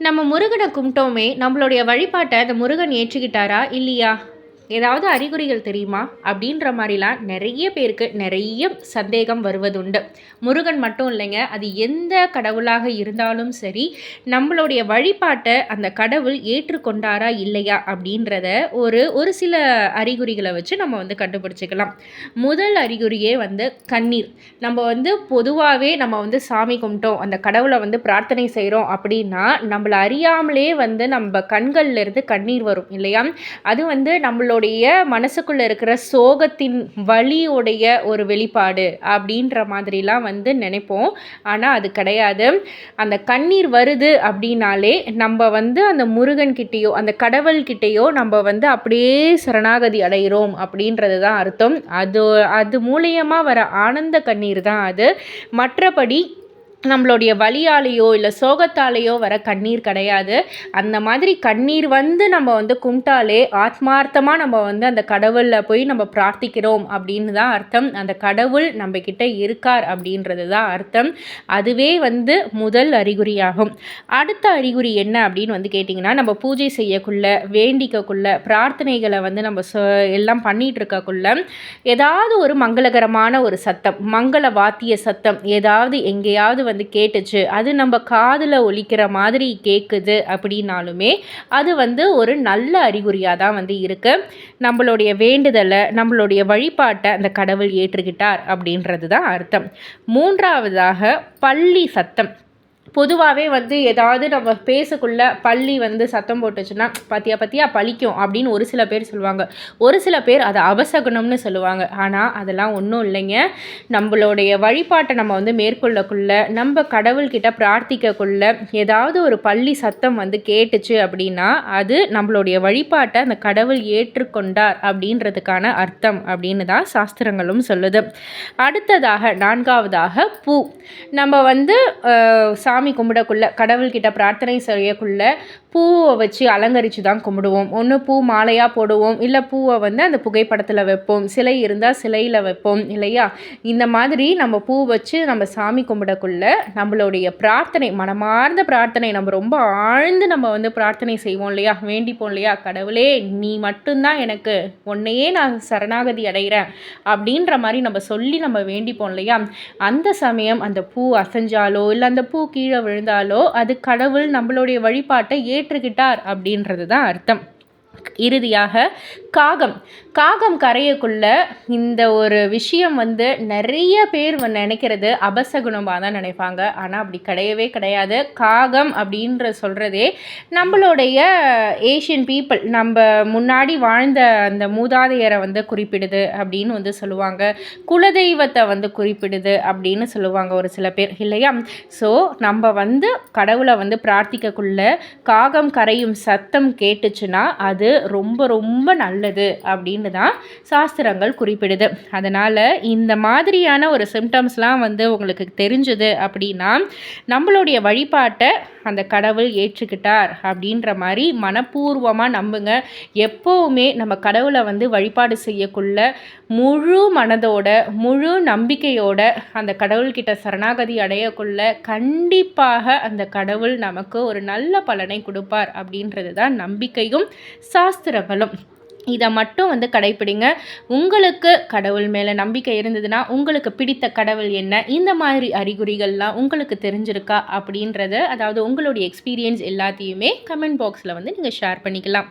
நம்ம முருகனை கும்பிட்டோமே நம்மளுடைய வழிபாட்டை அந்த முருகன் ஏற்றுக்கிட்டாரா இல்லையா? ஏதாவது அறிகுறிகள் தெரியுமா? அப்படின்ற மாதிரிலாம் நிறைய பேருக்கு நிறைய சந்தேகம் வருவதுண்டு. முருகன் மட்டும் இல்லைங்க அது எந்த கடவுளாக இருந்தாலும் சரி நம்மளுடைய வழிபாட்டை அந்த கடவுள் ஏற்றுக்கொண்டாரா இல்லையா அப்படின்றத ஒரு ஒரு சில அறிகுறிகளை வச்சு நம்ம வந்து கண்டுபிடிச்சிக்கலாம். முதல் அறிகுறியே வந்து கண்ணீர். நம்ம வந்து பொதுவாகவே நம்ம வந்து சாமி கும்பிட்டோம் அந்த கடவுளை வந்து பிரார்த்தனை செய்கிறோம் அப்படின்னா நம்மளை அறியாமலே வந்து நம்ம கண்கள்லேருந்து கண்ணீர் வரும் இல்லையா? அது வந்து நம்மளோட நம்மளுடைய மனசுக்குள்ளே இருக்கிற சோகத்தின் வழியுடைய ஒரு வெளிப்பாடு அப்படின்ற மாதிரிலாம் வந்து நினைப்போம். ஆனால் அது கிடையாது. அந்த கண்ணீர் வருது அப்படின்னாலே நம்ம வந்து அந்த முருகன்கிட்டேயோ அந்த கடவுள்கிட்டேயோ நம்ம வந்து அப்படியே சரணாகதி அடைகிறோம் அப்படின்றது தான் அர்த்தம். அது அது மூலியமாக வர ஆனந்த கண்ணீர் தான் அது. மற்றபடி நம்மளுடைய வழியாலேயோ இல்லை சோகத்தாலேயோ வர கண்ணீர் கிடையாது. அந்த மாதிரி கண்ணீர் வந்து நம்ம வந்து கும்பிட்டாலே ஆத்மார்த்தமாக நம்ம வந்து அந்த கடவுளில் போய் நம்ம பிரார்த்திக்கிறோம் அப்படின்னு தான் அர்த்தம். அந்த கடவுள் நம்ம கிட்ட இருக்கார் அப்படின்றது தான் அர்த்தம். அதுவே வந்து முதல் அறிகுறியாகும். அடுத்த அறிகுறி என்ன அப்படின்னு வந்து கேட்டிங்கன்னா நம்ம பூஜை செய்யக்குள்ள வேண்டிக்கக்குள்ள பிரார்த்தனைகளை வந்து நம்ம எல்லாம் பண்ணிகிட்டு இருக்கக்குள்ள ஏதாவது ஒரு மங்களகரமான ஒரு சத்தம் மங்கள வாத்திய சத்தம் ஏதாவது எங்கேயாவது வந்து கேட்டுச்சு. அது நம்ம காதில் ஒலிக்கிற மாதிரி கேட்குது அப்படின்னாலுமே அது வந்து ஒரு நல்ல அறிகுறியாக தான் வந்து இருக்குது நம்மளுடைய வேண்டுதலை நம்மளுடைய வழிபாட்டை அந்த கடவுள் ஏற்றுக்கிட்டார் அப்படின்றது தான் அர்த்தம். மூன்றாவதாக பள்ளி சத்தம். பொதுவாகவே வந்து ஏதாவது நம்ம பேசக்குள்ள பள்ளி வந்து சத்தம் போட்டுச்சுன்னா பத்தியா பத்தியா பழிக்கும் அப்படின்னு ஒரு சில பேர் சொல்லுவாங்க. ஒரு சில பேர் அதை அவசகுணம்னு சொல்லுவாங்க. ஆனால் அதெல்லாம் ஒன்றும் இல்லைங்க. நம்மளுடைய வழிபாட்டை நம்ம வந்து மேற்கொள்ளக்குள்ள நம்ம கடவுள்கிட்ட பிரார்த்திக்கக்குள்ள ஏதாவது ஒரு பள்ளி சத்தம் வந்து கேட்டுச்சு அப்படின்னா அது நம்மளுடைய வழிபாட்டை அந்த கடவுள் ஏற்றுக்கொண்டார் அப்படின்றதுக்கான அர்த்தம் அப்படின்னு தான் சாஸ்திரங்களும் சொல்லுது. அடுத்ததாக நான்காவதாக பூ. நம்ம வந்து சா சாமி கும்பிடக்குள்ள கடவுள்கிட்ட பிரார்த்தனை செய்யக்குள்ள பூவை வச்சு அலங்கரித்து தான் கும்பிடுவோம். ஒன்று பூ மாலையாக போடுவோம் இல்லை பூவை வந்து அந்த புகைப்படத்தில் வைப்போம். சிலை இருந்தால் சிலையில் வைப்போம் இல்லையா? இந்த மாதிரி நம்ம பூ வச்சு நம்ம சாமி கும்பிடக்குள்ள நம்மளுடைய பிரார்த்தனை மனமார்ந்த பிரார்த்தனை நம்ம ரொம்ப ஆழ்ந்து நம்ம வந்து பிரார்த்தனை செய்வோம் இல்லையா? வேண்டிப்போம் இல்லையா? கடவுளே நீ மட்டும்தான் எனக்கு உன்னையே நான் சரணாகதி அடைகிறேன் அப்படின்ற மாதிரி நம்ம சொல்லி நம்ம வேண்டிப்போம் இல்லையா? அந்த சமயம் அந்த பூ அசைஞ்சாலோ இல்லை அந்த பூ கீழே விழுந்தாலோ அது கடவுள் நம்மளுடைய வழிபாட்டை ஏற்றுக்கிட்டார் அப்படின்றது தான் அர்த்தம். இறுதியாக காகம். காகம் கரையக்குள்ள இந்த ஒரு விஷயம் வந்து நிறைய பேர் நினைக்கிறது. அபசகுணமாக தான் நினைப்பாங்க. ஆனால் அப்படி கிடையவே கிடையாது. காகம் அப்படின்ற சொல்கிறதே நம்மளுடைய ஏஷியன் பீப்புள் நம்ம முன்னாடி வாழ்ந்த அந்த மூதாதையரை வந்து குறிப்பிடுது அப்படின்னு வந்து சொல்லுவாங்க. குலதெய்வத்தை வந்து குறிப்பிடுது அப்படின்னு சொல்லுவாங்க ஒரு சில பேர் இல்லையா? ஸோ நம்ம வந்து கடவுளை வந்து பிரார்த்திக்கக்குள்ள காகம் கரையும் சத்தம் கேட்டுச்சுன்னா அது ரொம்ப ரொம்ப நல்லது அப்படின்னு தான் சாஸ்திரங்கள் குறிப்பிடுது. அதனால் இந்த மாதிரியான ஒரு சிம்டம்ஸ்லாம் வந்து உங்களுக்கு தெரிஞ்சுது அப்படின்னா நம்மளுடைய வழிபாட்டை அந்த கடவுள் ஏற்றுக்கிட்டார் அப்படின்ற மாதிரி மனப்பூர்வமாக நம்புங்க. எப்போவுமே நம்ம கடவுளை வந்து வழிபாடு செய்யக்குள்ள முழு மனதோட முழு நம்பிக்கையோட அந்த கடவுள்கிட்ட சரணாகதி அடையக்குள்ள கண்டிப்பாக அந்த கடவுள் நமக்கு ஒரு நல்ல பலனை கொடுப்பார் அப்படின்றது தான் நம்பிக்கையும் சாஸ்திரங்களும். இதை மட்டும் வந்து கடைப்பிடிங்க. உங்களுக்கு கடவுள் மேலே நம்பிக்கை இருந்ததுன்னா உங்களுக்கு பிடித்த கடவுள் என்ன? இந்த மாதிரி அறிகுறிகள்லாம் உங்களுக்கு தெரிஞ்சிருக்கா? அப்படின்றத அதாவது உங்களுடைய எக்ஸ்பீரியன்ஸ் எல்லாத்தையுமே கமெண்ட் பாக்ஸில் வந்து நீங்கள் ஷேர் பண்ணிக்கலாம்.